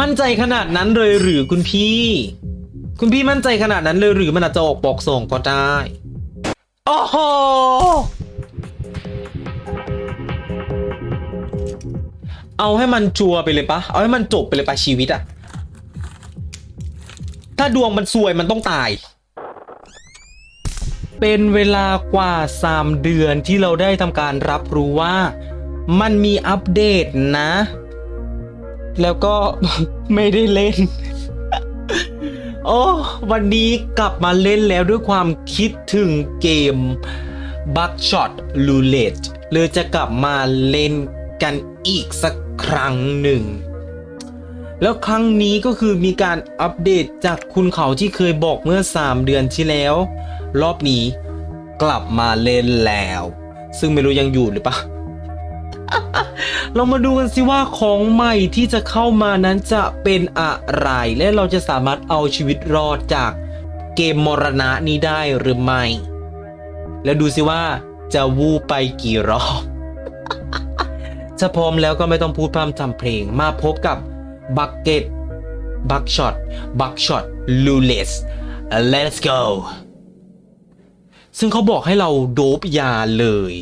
มั่นใจขนาดนั้นเลยหรือคุณพี่ คุณพี่มั่นใจขนาดนั้นเลยหรือมันอาจจะออกปอกส่งก็ได้โอ้โหเอาให้มันชัวไปเลยปะเอาให้มันจบไปเลยปะชีวิตอะถ้าดวงมันซวยมันต้องตาย เป็นเวลากว่า 3 เดือนที่เราได้ทำการรับรู้ว่า มันมีอัปเดตนะ แล้วก็ไม่ได้เล่น โอ้วันนี้กลับมาเล่นแล้วด้วยความคิดถึงเกม Buckshot Roulette เลยจะกลับมาเล่นกันอีกสักครั้งหนึ่ง แล้วครั้งนี้ก็คือมีการอัปเดตจากคุณเขาที่เคยบอกเมื่อ 3 เดือนที่แล้ว รอบนี้กลับมาเล่นแล้ว ซึ่งไม่รู้ยังอยู่หรือปะ เรามาดูกันสิว่าของใหม่ที่จะเข้ามานั้นจะเป็นอะไร และเราจะสามารถเอาชีวิตรอดจากเกมมรณะนี้ได้หรือไม่ แล้วดูสิว่าจะวูไปกี่รอบถ้าพร้อมแล้วก็ไม่ต้องพูดพร่ำทำเพลงมาพบกับบักเก็ตบักช็อตบักช็อตลูเลส let's go ซึ่งเขาบอกให้เราโดบยาเลย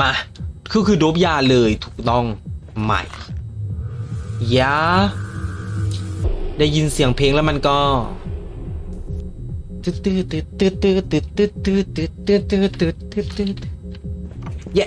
มาคือคือโดบยาเลยถูกต้องใหม่ยาได้ยินเสียงเพลงแล้วมันก็เย้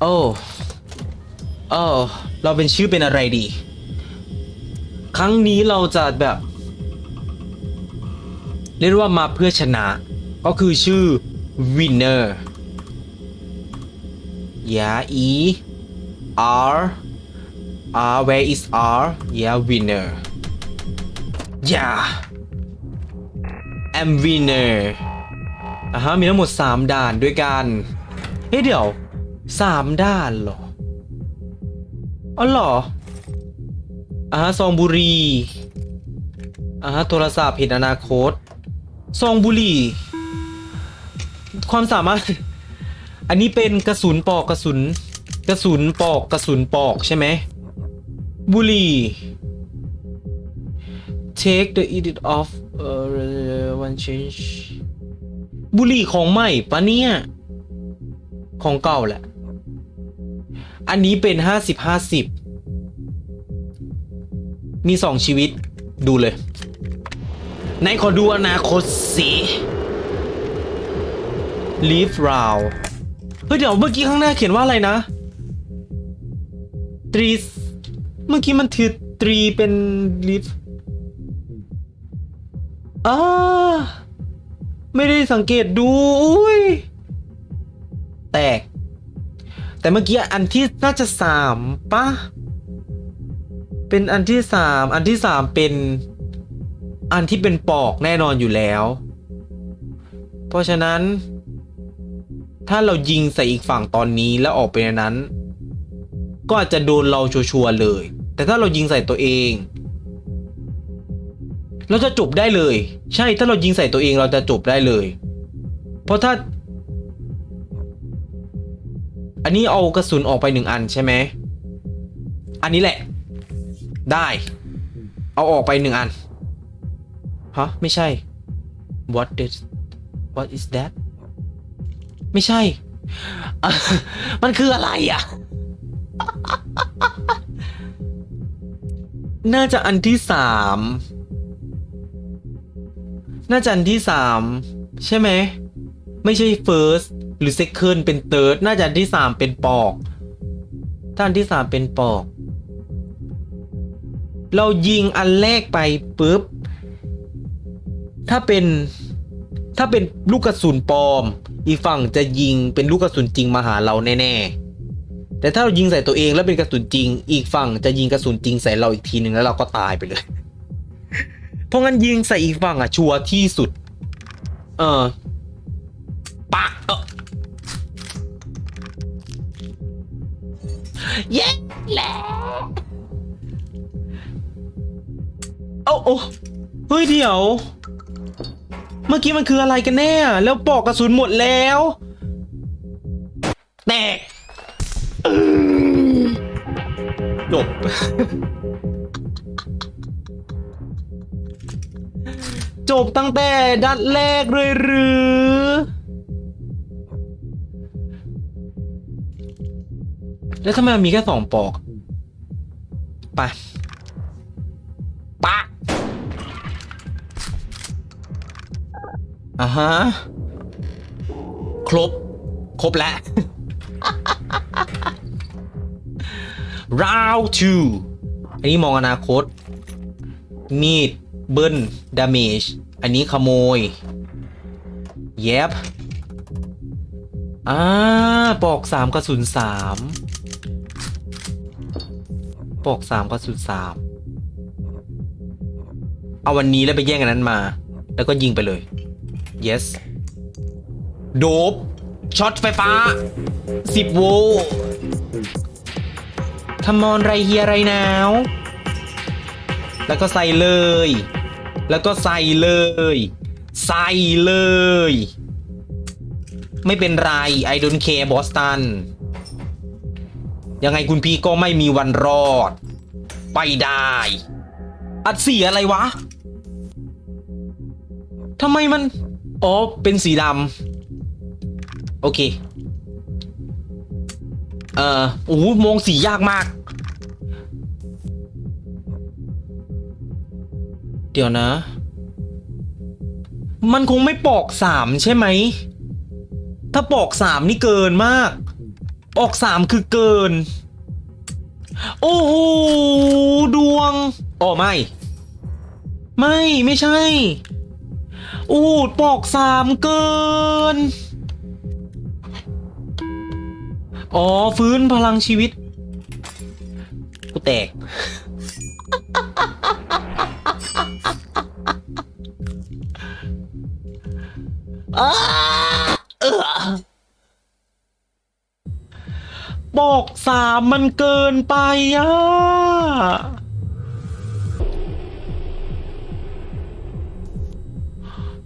โอ้โอ้โอ้เราเป็นชื่อเป็นอะไรดี ครั้งนี้เราจะแบบ เรียกว่ามาเพื่อชนะ ก็คือชื่อ winner ยา e r r where is r yeah winner yeah I'm winner อะฮะมีทั้งหมด 3 ด่านด้วยกัน เฮ้ยเดี๋ยว 3ด่านเหรอ อ๋อเหรออ่าฮะซองบุรีอ่าฮะโทรศัพท์เห็นอนาคต ซองบุรี ความสามารถ อันนี้เป็นกระสุนปอกกระสุน กระสุนปอกกระสุนปอกใช่ไหม บุรี take the edit off uh, one change บุรีของใหม่ปะเนี่ย ของเก่าแหละ อันนี้เป็นห้าสิบห้าสิบมีสองชีวิตดูเลยไหนขอดูอนาคตสิ Leave round เฮ้ยเดี๋ยวเมื่อกี้ข้างหน้าเขียนว่าอะไรนะตรีเมื่อกี้มันถือตรีเป็น leave อ่าไม่ได้สังเกตดู อุ้ย แตก แต่เมื่อกี้อันที่น่าจะสามปะเป็นอันที่สามอันที่สามเป็นอันที่เป็นปอกแน่นอนอยู่แล้ว เพราะฉะนั้น ถ้าเรายิงใส่อีกฝั่งตอนนี้แล้วออกไปในนั้น ก็อาจจะโดนเราชัวร์เลย แต่ถ้าเรายิงใส่ตัวเอง เราจะจบได้เลย ใช่ถ้าเรายิงใส่ตัวเองเราจะจบได้เลย เพราะถ้า อันนี้เอากระสุนออกไปหนึ่งอันใช่ไหม อันนี้แหละ ได้ เอาออกไปหนึ่งอัน ฮะ ไม่ใช่ what is what is that ไม่ใช่ มันคืออะไรอะ น่าจะอันที่สาม น่าจะอันที่สาม ใช่ไหม ไม่ใช่ first หรือ second เป็น third น่าจะอันที่สามเป็นปอกถ้านที่สามเป็นปอก เรายิงอันแรกไปปุ๊บ ถ้าเป็นถ้าเป็นลูกกระสุนปลอม อีกฝั่งจะยิงเป็นลูกกระสุนจริงมาหาเราแน่ๆ แต่ถ้าเรายิงใส่ตัวเองแล้วเป็นกระสุนจริง อีกฝั่งจะยิงกระสุนจริงใส่เราอีกทีหนึ่งแล้วเราก็ตายไปเลย เพราะงั้นยิงใส่อีกฝั่งอะชัวร์ที่สุด เออปักเออ เย้แหละโอ้โอ้เฮ้ยเดี๋ยว เมื่อกี้มันคืออะไรกันแน่ แล้วปอกกระสุนหมดแล้ว แตกจบจบตั้งแต่ดัดแรกเลยหรือ แล้วทำไมมันมีแค่สองปอกไปปะอ่าฮะ ครบ ครบแล้ว round two อันนี้มองอนาคต มีด เบิ้ลดาเมจ อันนี้ขโมย เย็บอ่าปอกสามกระสุนสาม ปอกสามกระสุนสามเอาวันนี้แล้วไปแย่งอันนั้นมา แล้วก็ยิงไปเลย yes โดบช็อตไฟฟ้า 10 โวลต์ทำมอนไรเฮียไรหนาว แล้วก็ใส่เลย แล้วก็ใส่เลย ใส่เลย ไม่เป็นไร I don't care บอสตัน ยังไงคุณพี่ก็ไม่มีวันรอด ไปได้ อัดสีอะไรวะทำไมมัน อ๋อ เป็นสีดำ โอเค เอ่อ โอ้โหมองสียากมาก เดี๋ยวนะ มันคงไม่ปอกสามใช่ไหม ถ้าปอกสามนี่เกินมาก ออกสามคือเกิน โอ้โหดวงอ๋อไม่ ไม่ไม่ใช่อ้โหปอกสามเกิน อ๋อ ฟื้นพลังชีวิต กูแตก อ้า สามมันเกินไปอะ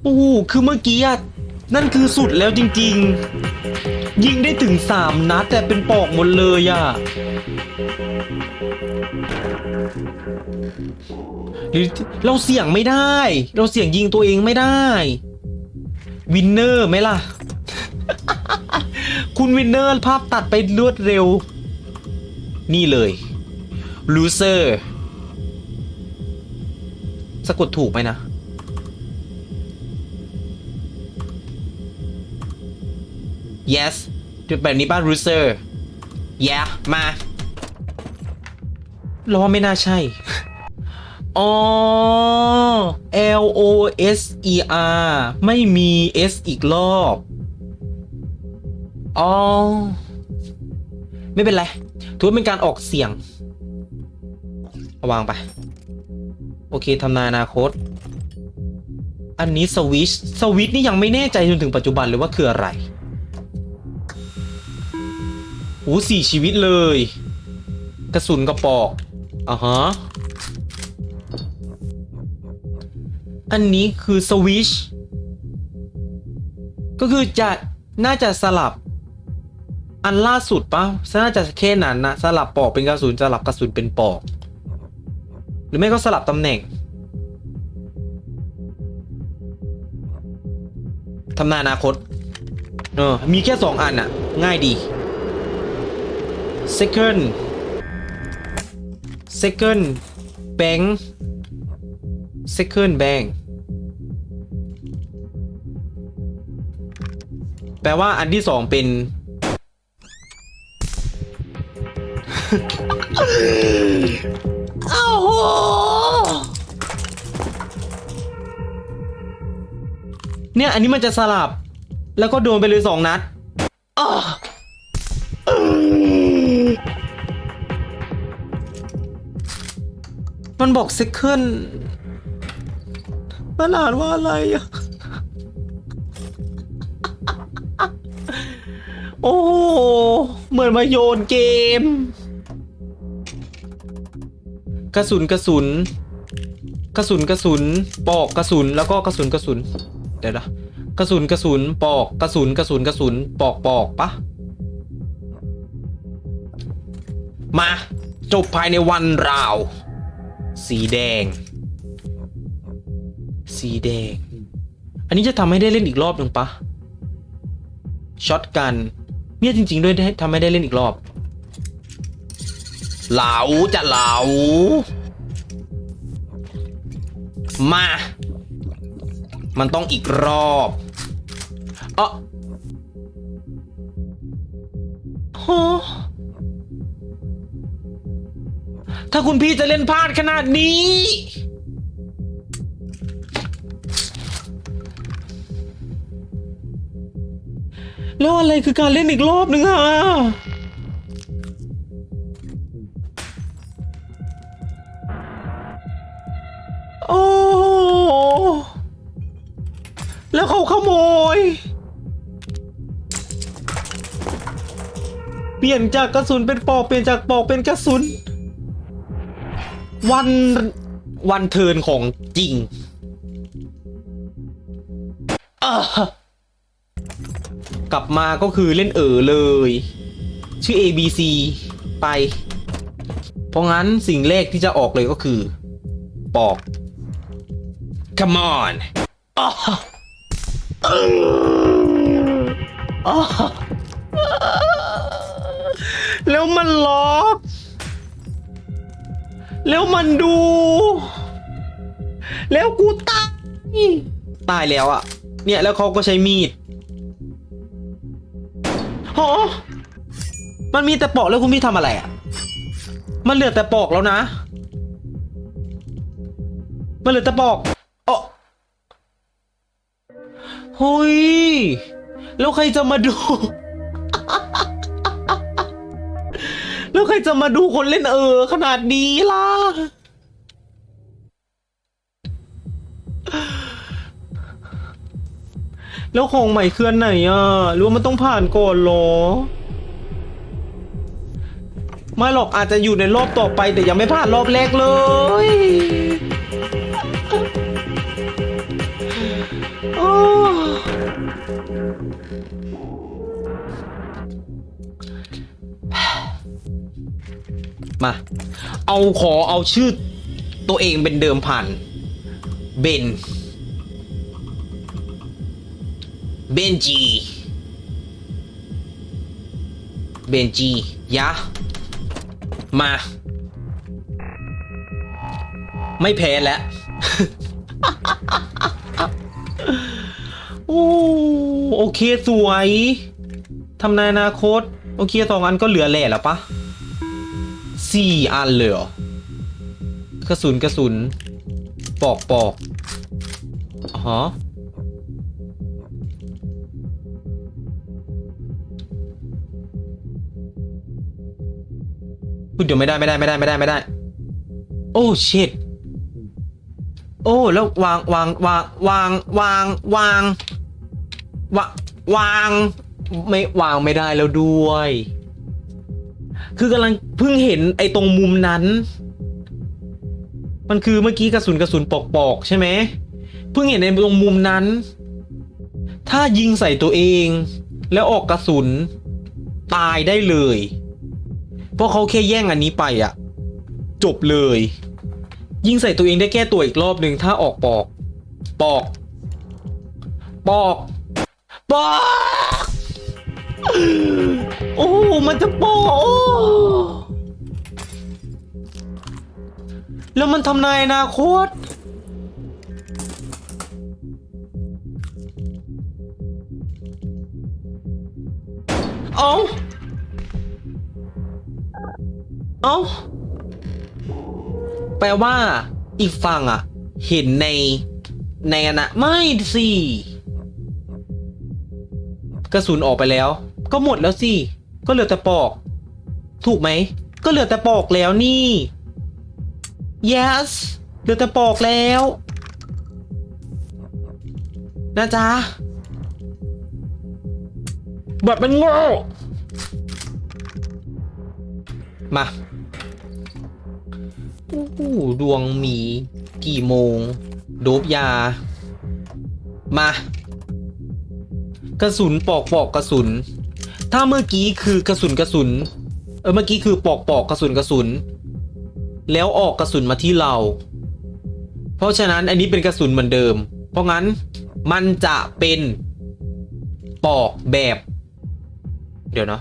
โอ้โหคือเมื่อกี้อะนั่นคือสุดแล้วจริง ๆ ยิงได้ถึงสามนัดแต่เป็นปอกหมดเลยอะหรือเราเสี่ยงไม่ได้ เราเสี่ยงยิงตัวเองไม่ได้ วินเนอร์ไหมล่ะ คุณวินเนอร์ภาพตัดไปรวดเร็ว นี่เลยลูเซอร์สะกดถูกไหมนะ yes จุดแบบนี้บ้าน loser yeah มาเราว่าไม่น่าใช่ อ๋อ L O S E R ไม่มี S อีกรอบ อ๋อ ไม่เป็นไร ถือว่าเป็นการออกเสียงวางไป โอเคทำนายอนาคต อันนี้สวิชสวิชนี่ยังไม่แน่ใจจนถึงปัจจุบันเลยว่าคืออะไรโอ้สี่ชีวิตเลย กระสุนกระปอกอ่าฮะ อันนี้คือสวิชก็คือจะน่าจะสลับ อันล่าสุดปะน่าจะแค่นั้นนะสลับปอกเป็นกระสุนสลับกระสุนเป็นปอก หรือไม่ก็สลับตำแหน่งทำนายอนาคต เออ มีแค่สองอันอะง่ายดี second second bank second bank แปลว่าอันที่สองเป็น อ้โหเนี่ยอันนี้มันจะสลับ แล้วก็โดนไปเลยสองนัดอ้อมันบอก second มันอ่านว่าอะไรอะโอ้ เหมือนมาโยนเกม กระสุนกระสุน กระสุนกระสุน ปอกกระสุนแล้วก็กระสุนกระสุน เดี๋ยวนะกระสุนกระสุนปอกกระสุนกระสุนกระสุนปอกปอกปะมา จบภายในวันราว สีแดง สีแดง อันนี้จะทำให้ได้เล่นอีกรอบหนึ่งปะช็อตกัน เนี่ยจริง ๆ ด้วยทำให้ได้เล่นอีกรอบ เหลาจะเหลา มา มันต้องอีกรอบเออถ้าคุณพี่จะเล่นพลาดขนาดนี้ แล้วอะไรคือการเล่นอีกรอบนึงอะ เปลี่ยนจากกระสุนเป็นปอกเปลี่ยนจากปอกเป็นกระสุน วันวันเทินของจริงกลับมาก็คือเล่นเอ๋อเลย ชื่อ A B C ไป เพราะงั้นสิ่งแรกที่จะออกเลยก็คือ ปอก come on อ้าเอออ้า แล้วมันล็อก แล้วมันดู แล้วกูตายตายแล้วอะเนี่ยแล้วเขาก็ใช้มีดฮะมันมีแต่ปอกแล้วคุณพี่ทำอะไรอะมันเหลือแต่ปอกแล้วนะ มันเหลือแต่ปอกอ๋อเฮ้ย แล้วใครจะมาดู ใครจะมาดูคนเล่นเออ ขนาดนี้ล่ะ แล้วของใหม่เคลื่อนไหนอะหรือว่ามันต้องผ่านก่อนหรอ ไม่หรอกอาจจะอยู่ในรอบต่อไปแต่ยังไม่ผ่านรอบแรกเลย มา เอาขอเอาชื่อตัวเองเป็นเดิมพันเบน เบนจี เบนจี ยะ มา ไม่แพ้แล้ว โอ้ โอเค สวย ทำนายอนาคต โอเคสองอันก็เหลือแหล่แล้วปะ สี่อันเลยเหรอกระสุนกระสุน ปอกปอกฮะพูดเดี๋ยวไม่ได้ไม่ได้ไม่ได้ไม่ได้ไม่ได้ โอ้ชิตโอ้แล้ววางวางวางวางวางวางวางวางไม่วางไม่ได้แล้วด้วย คือกำลังเพิ่งเห็นไอ้ตรงมุมนั้น มันคือเมื่อกี้กระสุนกระสุนปอกปอกใช่ไหมเพิ่งเห็นในตรงมุมนั้น ถ้ายิงใส่ตัวเอง แล้วออกกระสุนตายได้เลย เพราะเขาแค่แย่งอันนี้ไปอะจบเลย ยิงใส่ตัวเองได้แก้ตัวอีกรอบหนึ่งถ้าออกปอก ปอก ปอก ปอก โอ้ มันจะปโอ้แล้วมันทำนายอนาคตเอาเอาแปลว่า อีกฝั่งอะ เห็นใน ในอนะไม่สิกระสุนออกไปแล้ว ก็หมดแล้วสิ ก็เหลือแต่ปอก ถูกไหม ก็เหลือแต่ปอกแล้วนี่ yes เหลือแต่ปอกแล้ว นะจ๊ะแบบมันโง่มาอู้ดวงหมี กี่โมง โดบยา มา กระสุนปอกปอกกระสุน ถ้าเมื่อกี้คือกระสุนกระสุน เออเมื่อกี้คือปอกปอกกระสุนกระสุน แล้วออกกระสุนมาที่เรา เพราะฉะนั้นอันนี้เป็นกระสุนเหมือนเดิม เพราะงั้นมันจะเป็นปอกแบบ เดี๋ยวนะ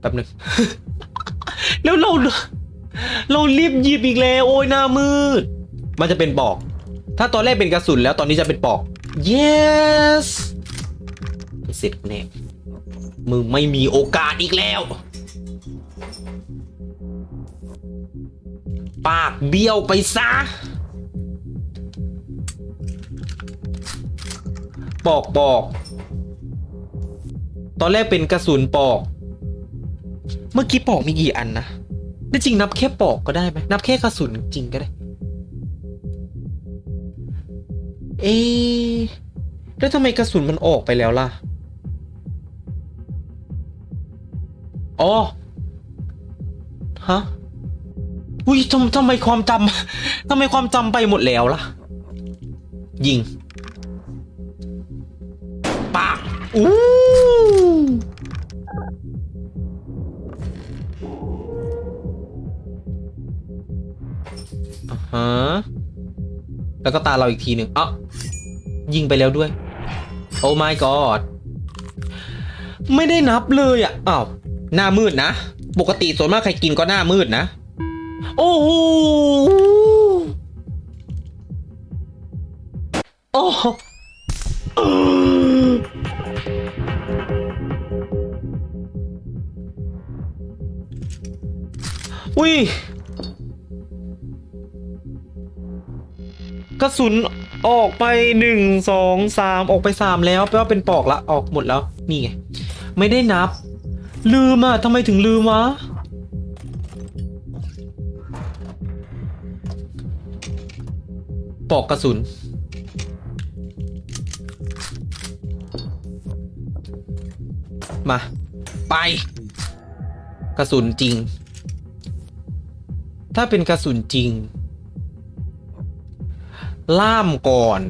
แป๊บนึง แล้วเรา เรารีบหยิบอีกแล้ว โอ้ยหน้ามืด มันจะเป็นปอก ถ้าตอนแรกเป็นกระสุนแล้วตอนนี้จะเป็นปอก yes เสร็จแน่ มึงไม่มีโอกาสอีกแล้ว ปากเบี้ยวไปซะปอกปอก ตอนแรกเป็นกระสุนปอก เมื่อกี้ปอกมีกี่อันนะไม่จริงนับแค่ปอกก็ได้ไหมนับแค่กระสุนจริงก็ได้ เอ๊แล้วทำไมกระสุนมันออกไปแล้วล่ะ อ๋อฮะอุ้ยทำทำไมความจำทำไมความจำไปหมดแล้วล่ะ ยิงปากอู้อ่าฮะแล้วก็ตาเราอีกทีหนึ่งอะยิงไปแล้วด้วย โอ้ my god ไม่ได้นับเลยอะอ้าว หน้ามืดนะ ปกติส่วนมากใครกินก็หน้ามืดนะ โอ้โหโอ้เอออุ้ยกระสุนออกไปหนึ่งสองสามออกไปสามแล้วแปลว่าเป็นปอกละออกหมดแล้ว นี่ไง ไม่ได้นับ ลืมอะทำไมถึงลืมวะ ปอกกระสุน มา ไป กระสุนจริง ถ้าเป็นกระสุนจริง ล่ามก่อน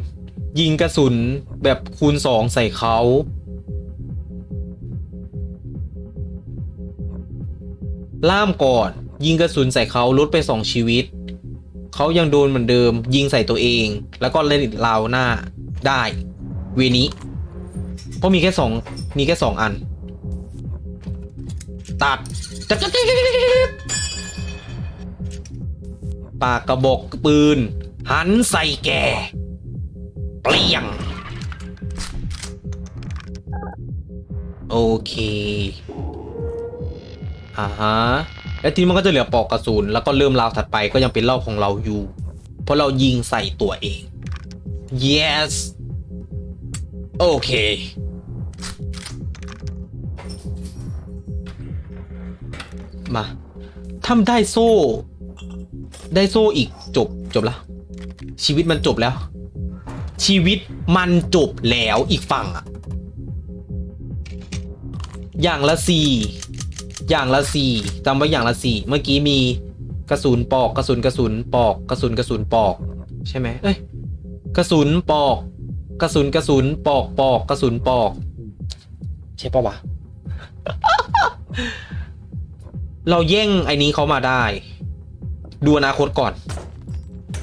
ยิงกระสุนแบบคูณสองใส่เขา ล่ามก่อน ยิงกระสุนใส่เขาลดไปสองชีวิต เขายังโดนเหมือนเดิม ยิงใส่ตัวเอง แล้วก็เล่นราวหน้าได้ เวนี้ เพราะมีแค่สองมีแค่สองอัน ตัดตัดตัดตัดตัดตัดปากกระบอกปืน หันใส่แกเปลี่ยง โอเค อ่าฮะแล้วทีนี้มันก็จะเหลือปอกกระสุนแล้วก็เริ่มราวถัดไปก็ยังเป็นรอบของเราอยู่ เพราะเรายิงใส่ตัวเอง yes โอเค มาทำได้โซ่ ได้โซ่อีกจบจบแล้ว ชีวิตมันจบแล้ว ชีวิตมันจบแล้วอีกฝั่งอะอย่างละสี่ อย่างละสี่จำไว้อย่างละสี่เมื่อกี้มีกระสุนปอกกระสุนกระสุนปอกกระสุนกระสุนปอก ใช่ไหมเอ้ยกระสุนปอก กระสุนกระสุนปอกปอกกระสุนปอก ใช่ปะวะเราแย่งไอ้นี้เขามาได้ ดูอนาคตก่อน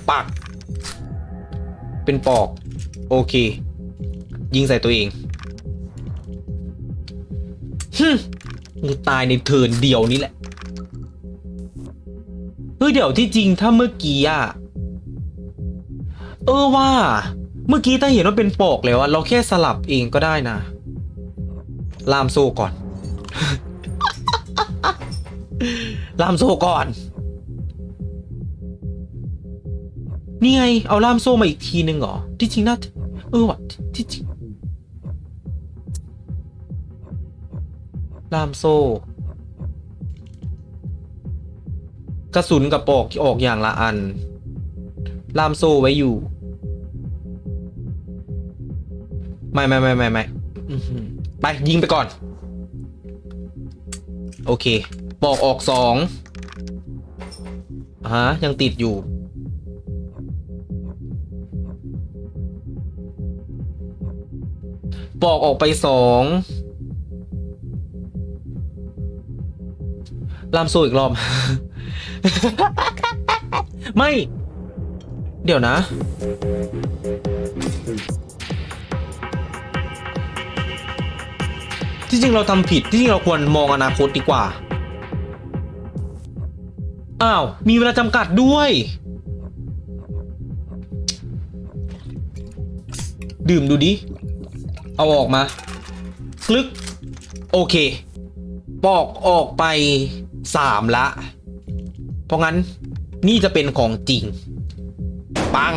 ปัก เป็นปอก โอเค ยิงใส่ตัวเอง ฮึมมึงตายในเทิร์นเดียวนี้แหละเฮ้ยเดี๋ยวที่จริงถ้าเมื่อกี้อะเออว่า เมื่อกี้ถ้าเห็นว่าเป็นปอกแล้วอะเราแค่สลับเองก็ได้นะลามโซก่อนลามโซก่อนนี่ไงเอาล่ามโซ่มาอีกทีนึงเหรอที่จริงน่าเออว่ะที่จริง ล่ามโซ่ กระสุนกับปอกที่ออกอย่างละอัน ล่ามโซ่ไว้อยู่ ไม่ไม่ไม่ไม่ไม่ไป ยิงไปก่อน โอเค ปอกออกสองฮะยังติดอยู่ ปอกออกไปสอง ลามโซ่อีกรอบ ไม่ เดี๋ยวนะ ที่จริงเราทำผิด ที่จริงเราควรมองอนาคตดีกว่า อ้าว มีเวลาจำกัดด้วย ดื่มดูดิ เอาออกมา คลึก โอเค ปอกออกไป สามละ เพราะงั้นนี่จะเป็นของจริง ปัง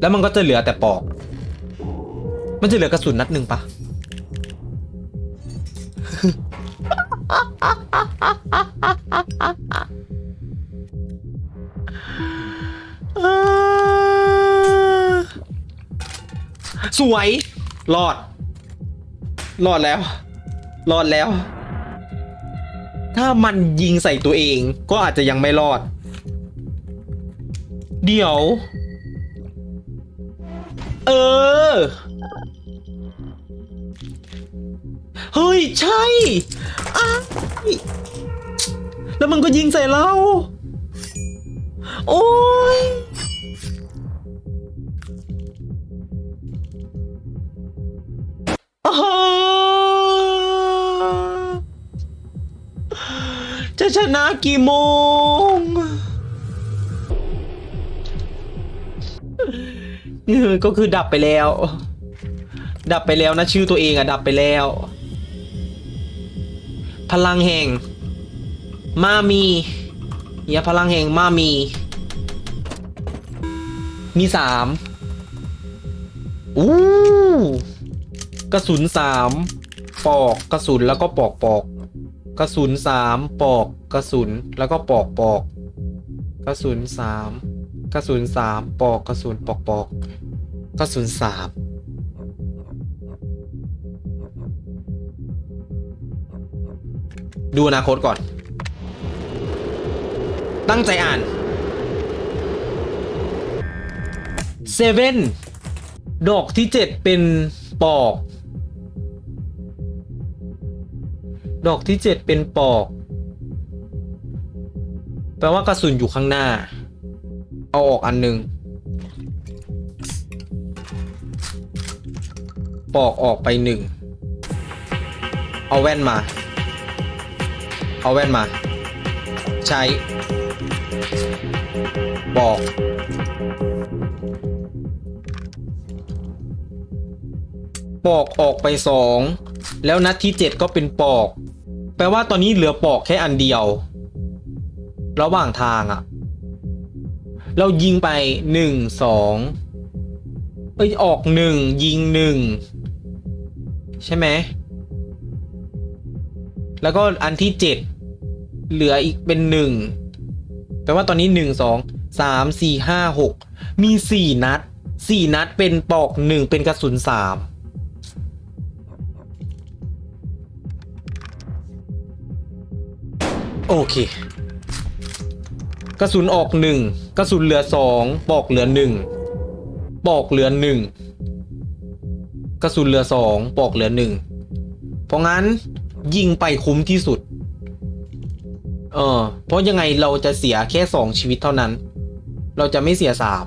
แล้วมันก็จะเหลือแต่ปอก มันจะเหลือกระสุนนัดหนึ่งปะสวย รอด รอดแล้ว รอดแล้ว ถ้ามันยิงใส่ตัวเองก็อาจจะยังไม่รอด เดี๋ยว เออ เฮ้ย ใช่อ้าแล้วมันก็ยิงใส่เรา โอ้ยอ้า จะชนะกี่โมงเออก็คือดับไปแล้ว ดับไปแล้วนะชื่อตัวเองอะดับไปแล้ว พลังแห่ง มามีอย่าพลังแห่งมามี มีสามอู้กระสุนสามปอกกระสุนแล้วก็ปอกปอก กระสุนสามปอกกระสุนแล้วก็ปอกปอกกระสุนสามกระสุนสามปอกกระสุนปอกปอกกระสุนสามดูอนาคตก่อน ตั้งใจอ่านเซเว่นดอกที่เจ็ดเป็นปอก ดอกที่เจ็ดเป็นปอก แปลว่ากระสุนอยู่ข้างหน้า เอาออกอันหนึ่งปอกออกไปหนึ่ง เอาแว่นมา เอาแว่นมา ใช้ปอกปอกออกไปสอง แล้วนัดที่เจ็ดก็เป็นปอก แปลว่าตอนนี้เหลือปอกแค่อันเดียว ระหว่างทางอะเรายิงไปหนึ่งสองเอ้ยออกหนึ่งยิงหนึ่งใช่ไหม แล้วก็อันที่เจ็ดเหลืออีกเป็นหนึ่งแปลว่าตอนนี้หนึ่งสองสามสี่ห้าหกมีสี่นัดสี่นัดเป็นปอกหนึ่งเป็นกระสุนสาม โอเค กระสุนออกหนึ่งกระสุนเหลือสองปอกเหลือหนึ่งปอกเหลือหนึ่งกระสุนเหลือสองปอกเหลือหนึ่งเพราะงั้นยิงไปคุ้มที่สุด เออ เพราะยังไงเราจะเสียแค่สองชีวิตเท่านั้น เราจะไม่เสียสาม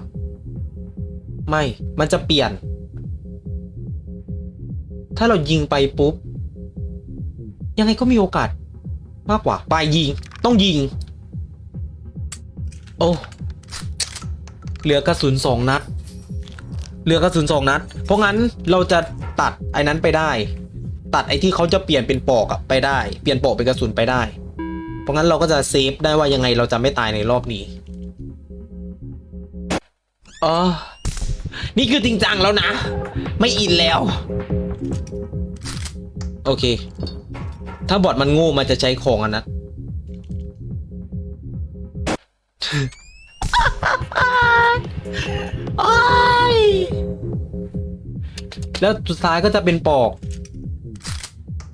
ไม่ มันจะเปลี่ยน ถ้าเรายิงไปปุ๊บ ยังไงก็มีโอกาส มากกว่า ไปยิง ต้องยิง โอ้ เหลือกระสุนสองนัด เหลือกระสุนสองนัด เพราะงั้นเราจะตัดไอ้นั้นไปได้ ตัดไอ้ที่เขาจะเปลี่ยนเป็นปอกอะไปได้ เปลี่ยนปอกเป็นกระสุนไปได้ เพราะงั้นเราก็จะเซฟได้ว่ายังไงเราจะไม่ตายในรอบนี้อ๋อนี่คือจริงจังแล้วนะ ไม่อินแล้ว โอเค ถ้าบอทมันโง่มันจะใช้ของอันนั้นอ้ายแล้วสุดท้ายก็จะเป็นปอก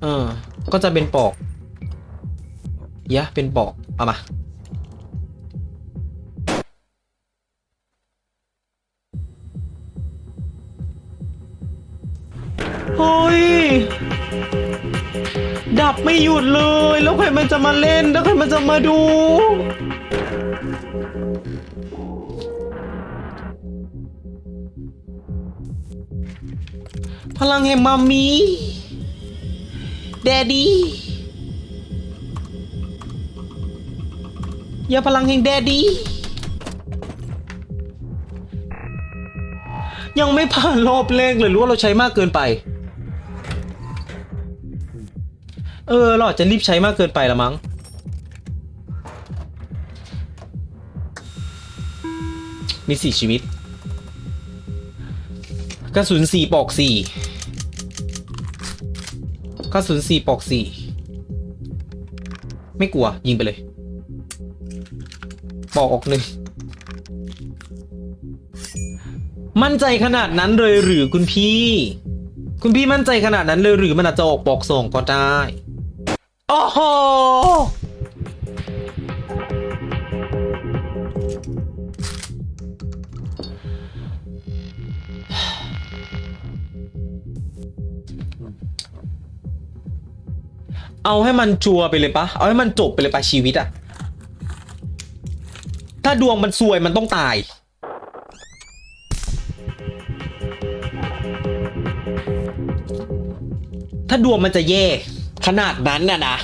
เออ ก็จะเป็นปอกยะเป็นปอก เอามาเฮ้ย ดับไม่หยุดเลย แล้วใครมันจะมาเล่น แล้วใครมันจะมาดู พลังแห่งมัมมี่แดดดี้อย่าพลังแห่งแดดดี้ยังไม่ผ่านรอบแรกเลยรือว่าเราใช้มากเกินไป เออเราอาจจะรีบใช้มากเกินไปละมั้ง มีสี่ชีวิต กระสุนสี่ปอกสี่กระสุนสี่ปอกสี่ไม่กลัว ยิงไปเลยปอกออกหนึ่งมั่นใจขนาดนั้นเลยหรือคุณพี่ คุณพี่มั่นใจขนาดนั้นเลยหรือมันอาจจะออกปอกสองก็ได้ อ้โหเอาให้มันชัวไปเลยปะ เอาให้มันจบไปเลยปะชีวิตอะถ้าดวงมันซวยมันต้องตาย ถ้าดวงมันจะแย่ ขนาดนั้นน่ะนะ